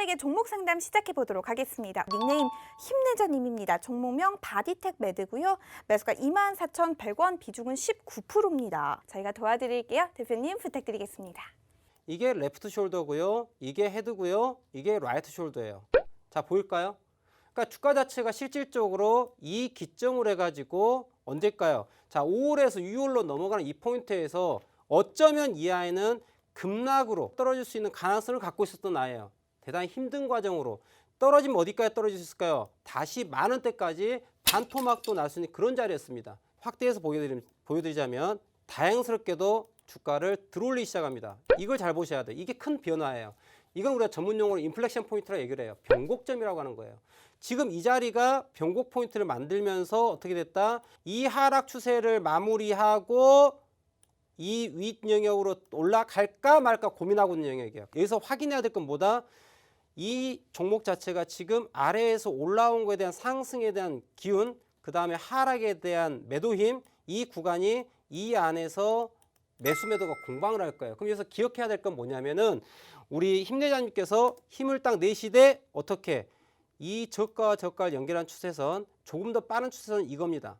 빠르게 종목 상담 시작해 보도록 하겠습니다. 닉네임 힘내자님입니다. 종목명 바디텍 매드고요. 매수가 24,100원, 비중은 19%입니다. 저희가 도와드릴게요. 대표님 부탁드리겠습니다. 이게 레프트 숄더고요. 이게 헤드고요. 이게 라이트 숄더예요. 자, 보일까요? 그러니까 주가 자체가 실질적으로 이 기점을 해가지고 언제일까요? 자, 5월에서 6월로 넘어가는 이 포인트에서 어쩌면 이 아이는 급락으로 떨어질 수 있는 가능성을 갖고 있었던 아이예요. 대단히 힘든 과정으로 떨어지면 어디까지 떨어질 수 있을까요? 다시 만 원대까지 반토막도 날 수 있는 그런 자리였습니다. 확대해서 보여드리, 보여드리 자면 다행스럽게도 주가를 들어올리기 시작합니다. 이걸 잘 보셔야 돼요. 이게 큰 변화예요. 이건 우리가 전문 용어로 인플렉션 포인트라고 얘기를 해요. 변곡점이라고 하는 거예요. 지금 이 자리가 변곡 포인트를 만들면서 어떻게 됐다? 이 하락 추세를 마무리하고 이 윗 영역으로 올라갈까 말까 고민하고 있는 영역이에요. 여기서 확인해야 될 건 뭐다? 이 종목 자체가 지금 아래에서 올라온 거에 대한 상승에 대한 기운, 그 다음에 하락에 대한 매도 힘, 이 구간이 이 안에서 매수 매도가 공방을 할 거예요. 그럼 여기서 기억해야 될 건 뭐냐면은 우리 힘내자님께서 힘을 딱 내시되 어떻게 이 저가와 저가를 연결한 추세선 조금 더 빠른 추세선 이겁니다.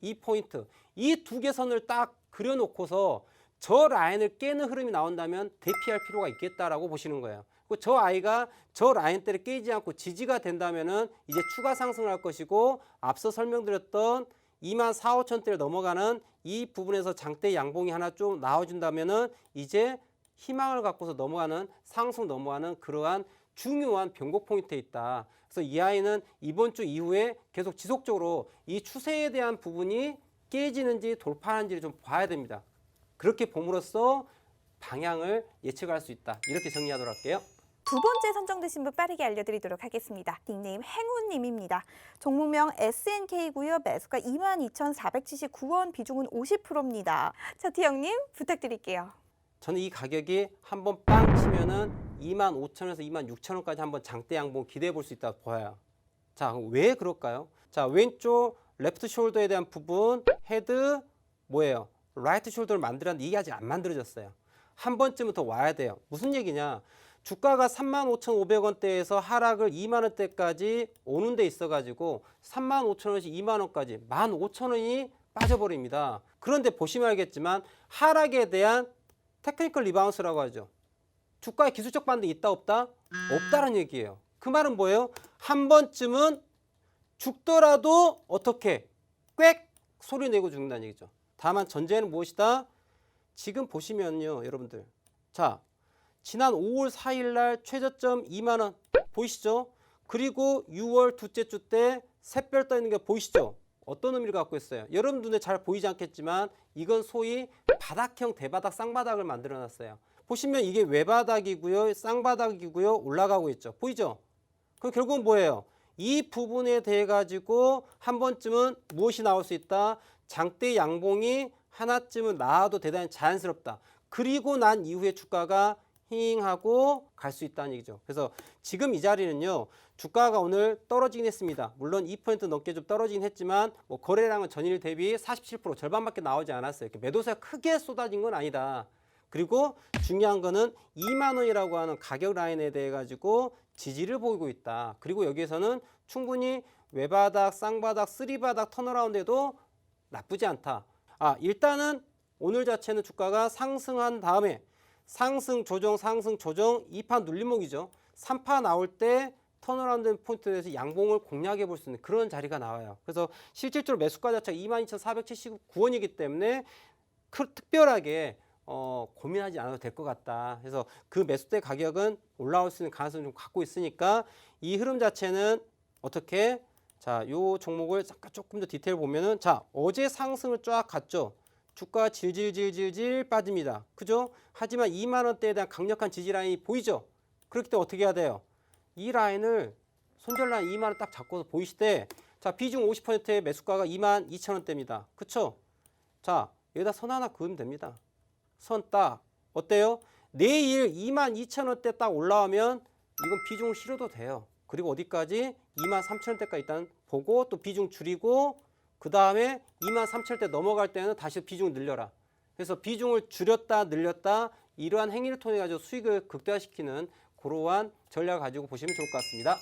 이 포인트 이 두 개 선을 딱 그려놓고서 저 라인을 깨는 흐름이 나온다면 대피할 필요가 있겠다라고 보시는 거예요. 그리고 저 아이가 저 라인대를 깨지 않고 지지가 된다면은 이제 추가 상승을 할 것이고 앞서 설명드렸던 2만 4, 5천대를 넘어가는 이 부분에서 장대 양봉이 하나 좀 나와준다면은 이제 희망을 갖고서 넘어가는 상승 넘어가는 그러한 중요한 변곡 포인트에 있다. 그래서 이 아이는 이번 주 이후에 계속 지속적으로 이 추세에 대한 부분이 깨지는지 돌파하는지를 좀 봐야 됩니다. 그렇게 봄으로써 방향을 예측할 수 있다. 이렇게 정리하도록 할게요. 두 번째 선정되신 분 빠르게 알려드리도록 하겠습니다. 닉네임 행운님입니다. 종목명 SNK고요. 매수가 22,479원, 비중은 50%입니다. 자, 티영님 부탁드릴게요. 저는 이 가격이 한번 빵 치면은 2만 5천에서 2만 6천 원까지 한번 장대 양봉 기대해 볼 수 있다 보여요. 자, 왜 그럴까요? 자, 왼쪽 레프트 숄더에 대한 부분 헤드 뭐예요? 라이트 숄더를 만들었는데 이게 아직 안 만들어졌어요. 한 번쯤은 더 와야 돼요. 무슨 얘기냐? 주가가 35,500원대에서 하락을 2만 원대까지 오는 데 있어 가지고 3만 5천 원에서 2만 원까지 1만 5천 원이 빠져버립니다. 그런데 보시면 알겠지만 하락에 대한 테크니컬 리바운스라고 하죠. 주가의 기술적 반등이 있다 없다? 없다는 얘기예요. 그 말은 뭐예요? 한 번쯤은 죽더라도 어떻게 꽥 소리 내고 죽는다는 얘기죠. 다만 전제는 무엇이다? 지금 보시면요, 여러분들. 자, 지난 5월 4일 날 최저점 2만 원 보이시죠? 그리고 6월 둘째 주 때 샛별 떠 있는 게 보이시죠? 어떤 의미를 갖고 있어요? 여러분 눈에 잘 보이지 않겠지만 이건 소위 바닥형 대바닥 쌍바닥을 만들어 놨어요. 보시면 이게 외바닥이고요, 쌍바닥이고요, 올라가고 있죠. 보이죠? 그럼 결국은 뭐예요? 이 부분에 대해 가지고 한 번쯤은 무엇이 나올 수 있다? 장대 양봉이 하나쯤은 나와도 대단히 자연스럽다. 그리고 난 이후에 주가가 힝하고 갈 수 있다는 얘기죠. 그래서 지금 이 자리는요. 주가가 오늘 떨어지긴 했습니다. 물론 2% 넘게 좀 떨어지긴 했지만 뭐 거래량은 전일 대비 47% 절반밖에 나오지 않았어요. 이렇게 매도세가 크게 쏟아진 건 아니다. 그리고 중요한 거는 2만 원이라고 하는 가격 라인에 대해 가지고 지지를 보이고 있다. 그리고 여기에서는 충분히 외바닥, 쌍바닥, 쓰리바닥 턴어라운드에도 나쁘지 않다. 아, 일단은 오늘 자체는 주가가 상승한 다음에 상승 조정 상승 조정 2파 눌림목이죠. 3파 나올 때 턴어라운드 포인트에서 양봉을 공략해 볼 수 있는 그런 자리가 나와요. 그래서 실질적으로 매수가 자체가 22,479원이기 때문에 크- 특별하게 어, 고민하지 않아도 될 것 같다. 그래서 그 매수대 가격은 올라올 수 있는 가능성을 좀 갖고 있으니까 이 흐름 자체는 어떻게 자, 요 종목을 잠깐 조금 더 디테일 보면은 자, 어제 상승을 쫙 갔죠. 주가 질질질질질 빠집니다. 그죠? 하지만 2만 원대에 대한 강력한 지지 라인이 보이죠? 그렇기 때문에 어떻게 해야 돼요? 이 라인을 손절 라인 2만 원 딱 잡고서 보이시되 자, 비중 50%의 매수가가 2만 2천 원대입니다. 그쵸? 자, 여기다 선 하나 그으면 됩니다. 선 딱. 어때요? 내일 2만 2천 원대 딱 올라오면 이건 비중을 실어도 돼요. 그리고 어디까지? 2만 3천 원대까지 일단 보고 또 비중 줄이고 그 다음에 2만 3천 원대 넘어갈 때는 다시 비중을 늘려라. 그래서 비중을 줄였다 늘렸다 이러한 행위를 통해 가지고 수익을 극대화시키는 그러한 전략을 가지고 보시면 좋을 것 같습니다.